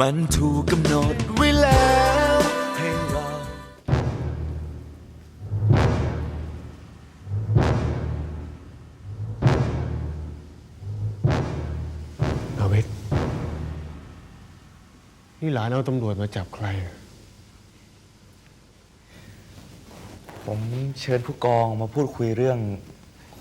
มันถูกกำหนดไว้แล้วให้เรา นาวิทนี่หลานเอาตำรวจมาจับใครอะผมเชิญผู้กองมาพูดคุยเรื่อง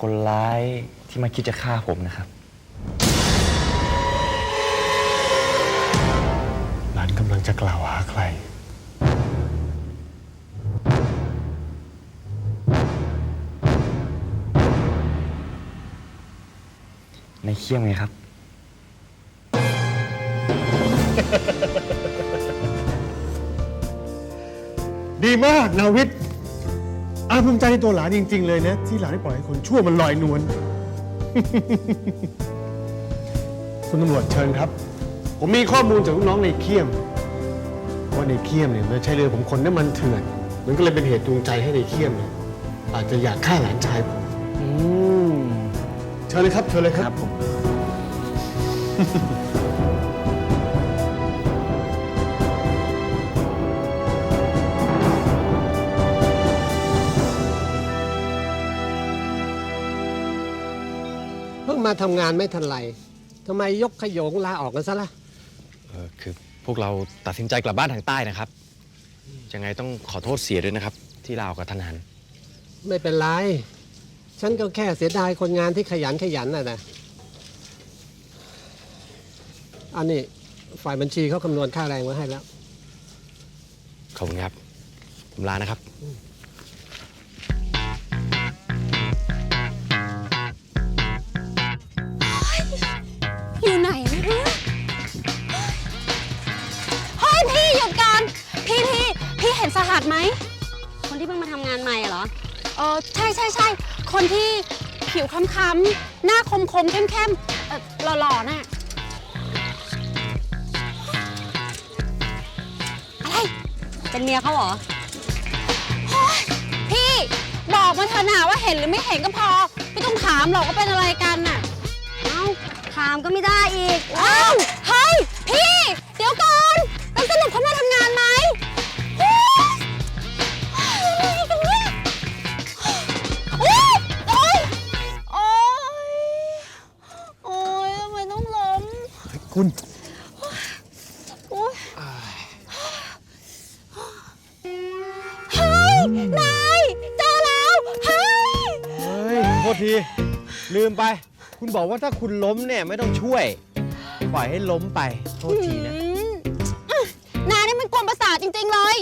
คนร้ายที่มาคิดจะฆ่าผมนะครับ จะกล่าวหาใคร ในเขี้ยมไงครับ ดีมากนาวิทอาภูมิใจในตัวหลานจริง ๆ เลยนะ ที่หลานได้ปล่อยให้คนชั่วมันลอยนวล คุณตำรวจเชิญครับ ผมมีข้อมูลจากลูกน้องในเคียมว่า ในเคียมเนี่ยมันใช้เรือผมคนน้ำมันเถื่อน มันก็เลยเป็นเหตุจูงใจให้ในเคียมเนี่ยอาจจะอยากฆ่าหลานชายผมอืมเชิญเลยครับเชิญเลยครับผม เพิ่งมาทำงานไม่ทันไรทำไมยกขยงลาออกกันซะละ่ะ เออคือพ วกเราตัดสินใจกลับบ้านทางใต้นะครับ ยังไงต้องขอโทษเสียด้วยนะครับ ที่ลาวกับทันหัน ไม่เป็นไร ฉันก็แค่เสียดายคนงานที่ขยันขยันน่ะนะอันนี้ฝ่ายบัญชีเขาคำนวณค่าแรงไว้ให้แล้ว ขอบคุณครับผมลานะครับ เห็นสหัสไหม คนที่เพิ่งมาทำงานใหม่อะเหรอ เออใช่ใช่ใช่ คนที่ผิวค้ำๆ หน้าคมคมๆเข้มเข้มๆเออหล่อๆ น่ะ อะไร เป็นเมียเขาเหรอโอ๊ยพี่บอกมาเถอะนาว่าเห็นหรือไม่เห็นก็พอ ไม่ต้องถามหรอกว่าเป็นอะไรกันน่ะ เอ้าถามก็ไม่ได้อีก เอ้า เฮ้ย พี่ เดี๋ยวก่อนแล้วสรุปเขามาทำงานไหม คุณโอ๊ยเฮ้ย นาย เจอแล้ว เฮ้ย เฮ้ยโทษที ลืมไป คุณบอกว่าถ้าคุณล้มเนี่ยไม่ต้องช่วย ปล่อยให้ล้มไป โทษทีนะ อืมนายนี่มันกวนประสาทจริง ๆ เลย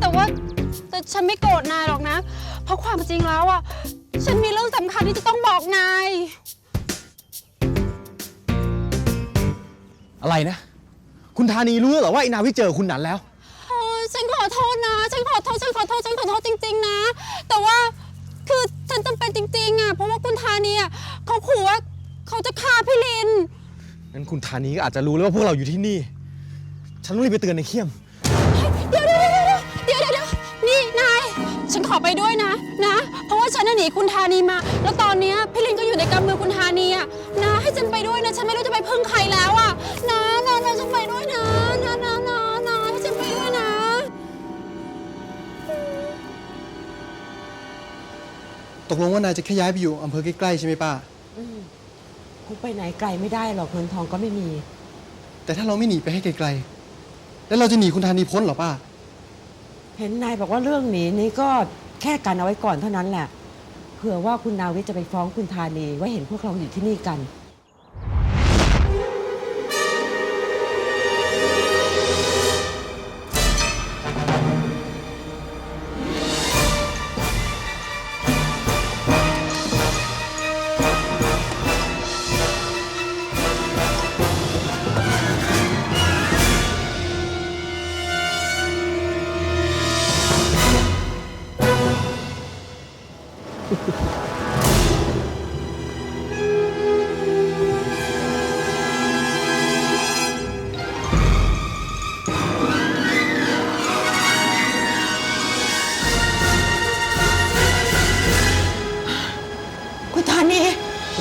แต่ว่าแต่ฉันไม่โกรธนายหรอกนะ เพราะความจริงแล้วอะ ฉันมีเรื่องสำคัญที่จะต้องบอกนาย อะไรนะ คุณธานีรู้เหรอว่าไอ้นาวิเจอคุณนันแล้วโอ้ยฉันขอโทษนะ ฉันขอโทษ ฉันขอโทษ ฉันขอโทษจริง ๆ นะ แต่ว่าคือฉันจำเป็นจริงๆอะ เพราะว่าคุณธานีอะเขาขู่ว่าเขาจะฆ่าพี่ลิน งั้นคุณธานีก็อาจจะรู้แล้วว่าพวกเราอยู่ที่นี่ ฉันต้องรีบไปเตือนในเขี้ยม เดี๋ยวเดี๋ยวเดี๋ยวเดี๋ยวเดี๋ยวเดี๋ยวนี่ นาย ฉันขอไปด้วยนะ นะเพราะ ว่าฉันน่ะหนีคุณธานีมา แล้วตอนเนี้ยพี่ลินก็อยู่ในกำมือคุณธานีอะนะให้ฉันไปด้วยนะฉันไม่รู้จะไปพึ่งใครแล้วอะนะนะนะฉันไปด้วยนะนะนะนะนะให้ฉันไปด้วยนะ ตกลงว่านายจะแค่ย้ายไปอยู่อำเภอใกล้ๆใช่ไหมป้า คงไปไหนไกลไม่ได้หรอกเงินทองก็ไม่มี แต่ถ้าเราไม่หนีไปให้ไกลๆ แล้วเราจะหนีคุณธานีพ้นเหรอป้า เห็นนายบอกว่าเรื่องหนีนี้ก็แค่กันเอาไว้ก่อนเท่านั้นแหละ เผื่อว่าคุณนาวิทจะไปฟ้องคุณธานีว่าเห็นพวกเราอยู่ที่นี่กัน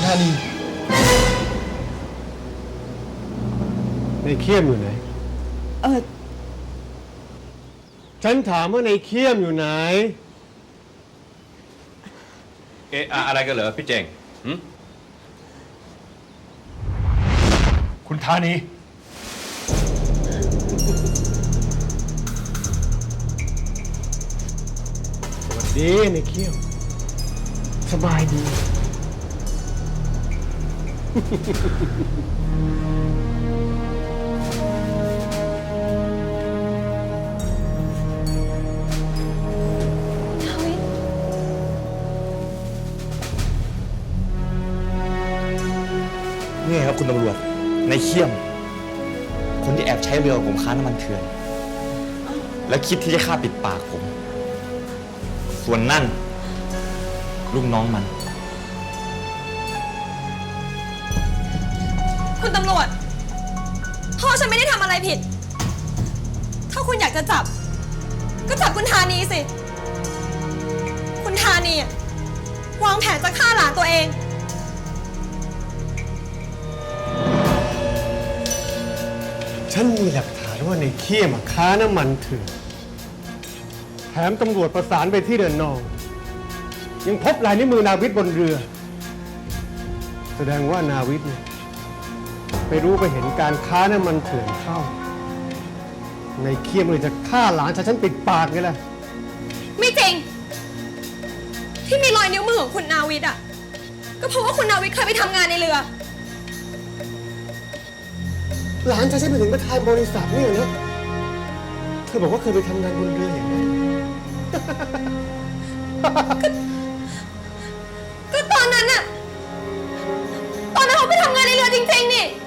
ธานี ในเขี้ยมอยู่ไหน เออฉันถามว่าในเขี้ยมอยู่ไหน เอออะไรกันเหรอพี่เจงคุณธานี ดีในเขี้ยม สบายดี นี่ไงครับคุณตำรวจในเขี้ยม คนที่แอบใช้เรือของผมค้าน้ำมันเถื่อน และคิดที่จะฆ่าปิดปากผม ส่วนนั่นลูกน้องมัน คุณตำรวจ พ่อฉันไม่ได้ทำอะไรผิด ถ้าคุณอยากจะจับ ก็จับคุณธานีสิ คุณธานีอะวางแผนจะฆ่าหลานตัวเอง ฉันมีหลักฐานว่าในเขี้ยมอะค้าน้ำมันเถื่อนแถมตำรวจประสานไปที่เรือนนอง ยังพบลายนิ้วมือนาวิทย์บนเรือ แสดงว่านาวิทย์เนี่ย ไปรู้ไปเห็นการค้าน้ำมันเถื่อนเข้า ในเขี้ยมเลยจะฆ่าหลานชายฉันปิดปากไงล่ะ ไม่จริง ที่มีรอยนิ้วมือของคุณนาวิทย์อะ ก็เพราะว่าคุณนาวิทย์เคยไปทำงานในเรือ หลานชายฉันไปถึงประธานบริษัทเนี่ยนะเธอบอกว่าเคยไปทำงานบนเรืออย่างนั้นก็ตอนนั้นอะตอนนั้นเขาไปทำงานในเรือจริงๆนี่จ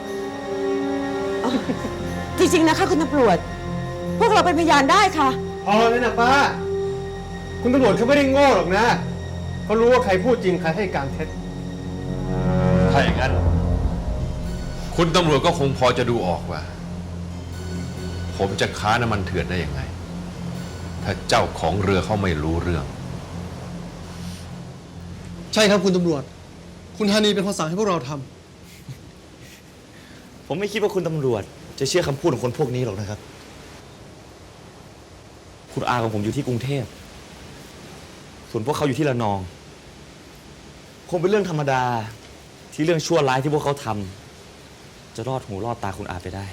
ริง ๆ นะคะ คุณตำรวจ พวกเราเป็นพยานได้ค่ะ พอแล้วนะป้า คุณตำรวจเขาไม่ได้โง่หรอกนะเขารู้ว่าใครพูดจริงใครให้การเท็จ ถ้าอย่างนั้น คุณตำรวจก็คงพอจะดูออกว่า ผมจะค้าน้ำมันเถื่อนได้ยังไง ถ้าเจ้าของเรือเขาไม่รู้เรื่อง ใช่ครับคุณตำรวจ คุณธานีเป็นคนสั่งให้พวกเราทำ ผมไม่คิดว่าคุณตำรวจ จะเชื่อคำพูดของคนพวกนี้หรอกนะครับ คุณอาของผมอยู่ที่กรุงเทพ ส่วนพวกเขาอยู่ที่ระนอง คงเป็นเรื่องธรรมดาที่เรื่องชั่วร้ายที่พวกเขาทำจะรอดหูรอดตาคุณอาไปได้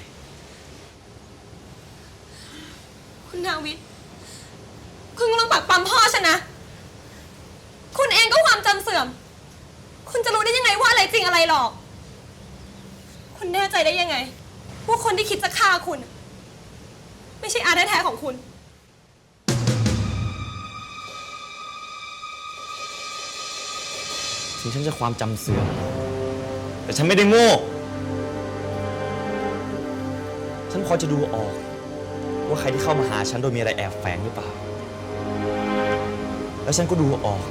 คุณนาวิทย์คุณกำลังปักปั๊มพ่อฉันนะ คุณเองก็ความจำเสื่อม คุณจะรู้ได้ยังไงว่าอะไรจริงอะไรหลอก คุณแน่ใจได้ยังไง ว่าคนที่คิดจะฆ่าคุณ ไม่ใช่อาแท้ๆของคุณ ถึงฉันจะความจำเสื่อมแต่ฉันไม่ได้โง่ ฉันพอจะดูออก ว่าใครที่เข้ามาหาฉันโดยมีอะไรแอบแฝงหรือเปล่า แล้วฉันก็ดูออก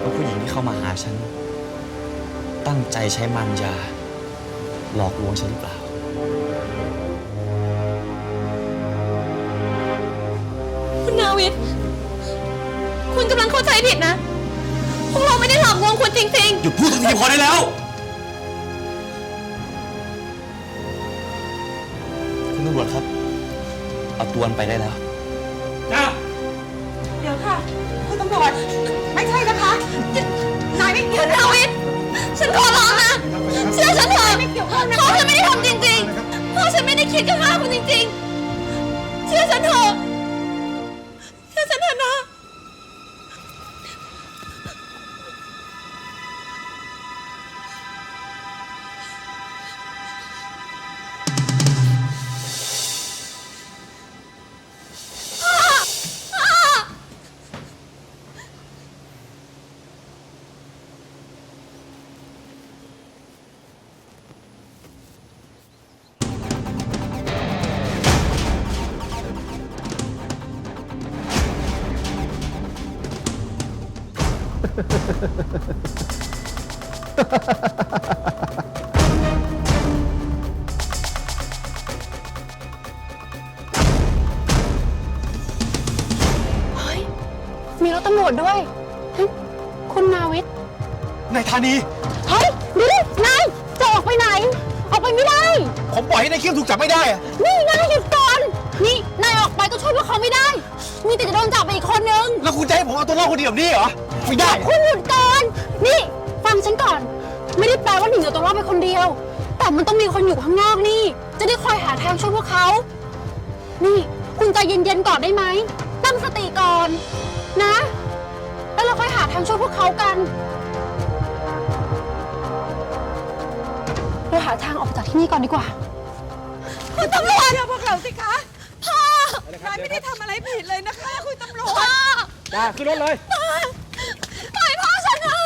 ว่าผู้หญิงที่เข้ามาหาฉัน ตั้งใจใช้มันยา หลอกลวงฉันหรือเปล่า คุณนาวิทย์คุณกำลังเข้าใจผิดนะ พวกเราไม่ได้หลอกลวงคุณจริงๆหยุดพูดตรงนี้พอได้แล้ว คุณตำรวจครับ เอาตัวมันไปได้แล้วเดี๋ยวค่ะ คุณตำรวจ ไม่ใช่นะคะ นายไม่เกี่ยวคุณนะนาวิทย์ฉันขอร้องนะ เชื่อฉันเถอะพ่อฉันไม่ได้ทำจริงๆ พ่อฉันไม่ได้คิดจะฆ่าคุณจริงๆ เชื่อฉันเถอะ มีรถตำรวจด้วยเฮ้ยคุณนาวิทย์นายธานี เฮ้ยนี่นายจะออกไปไหน ออกไปไม่ได้ ผมปล่อยให้นายเขี้ยมถูกจับไม่ได้อะนี่นายหยุดก่อน นี่นายออกไปก็ช่วยพวกเขาไม่ได้ มีแต่จะโดนจับไปอีกคนนึง แล้วคุณจะให้ผมเอาตัวรอดคนเดียวแบบนี้เหรอ ไม่ได้ คุณหยุดก่อนนี่ ฟังฉันก่อน ไม่ได้แปลว่าหนิงจะตัวรอดไปคนเดียว แต่มันต้องมีคนอยู่ข้างนอกนี่ จะได้คอยหาทางช่วยพวกเขา นี่ คุณใจเย็นๆก่อนได้ไหม ตั้งสติก่อน นะ แล้วเราค่อยหาทางช่วยพวกเขากันเราหาทางออกจากที่นี่ก่อนดีกว่า คุณตำรวจเชื่อพวกเราสิคะพ่อ นายไม่ได้ทำอะไรผิดเลยนะคะ คุณตำรวจ จ้าขึ้นรถเลย ปล่อยพ่อฉันนะ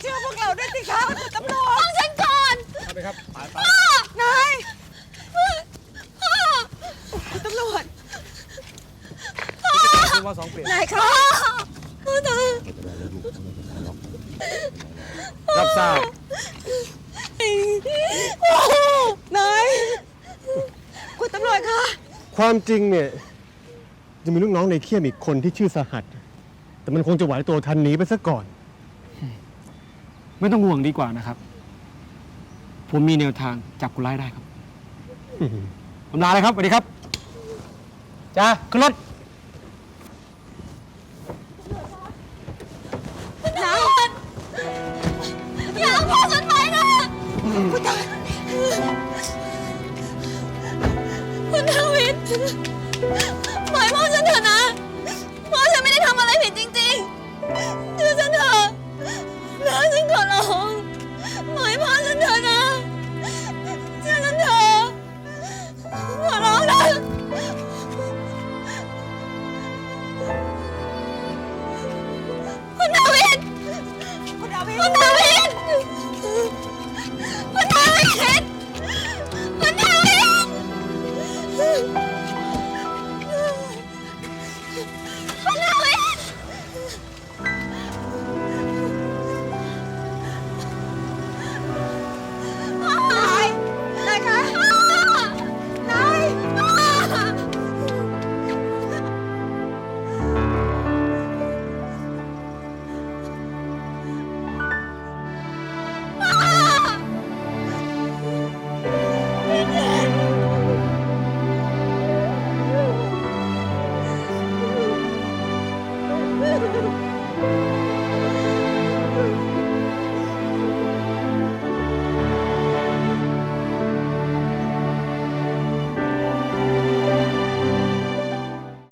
เชื่อพวกเราด้วยสิคะคุณตำรวจ ฟังฉันก่อน ไปครับ ไปไป นาย พ่อ คุณตำรวจ คุณว่าสองเปลี่ยน นายคะพ่อจ๋ารับทราบ นายคุณตำรวจคะความจริงเนี่ยจะมีลูกน้องในเขี้ยมอีกคนที่ชื่อสหัส แต่มันคงจะไหวตัวทันหนีไปซะก่อน ไม่ต้องห่วงดีกว่านะครับ ผมมีแนวทางจับคนร้ายได้ครับ ผมลาเลยครับสวัสดีครับจ้าขึ้นรถ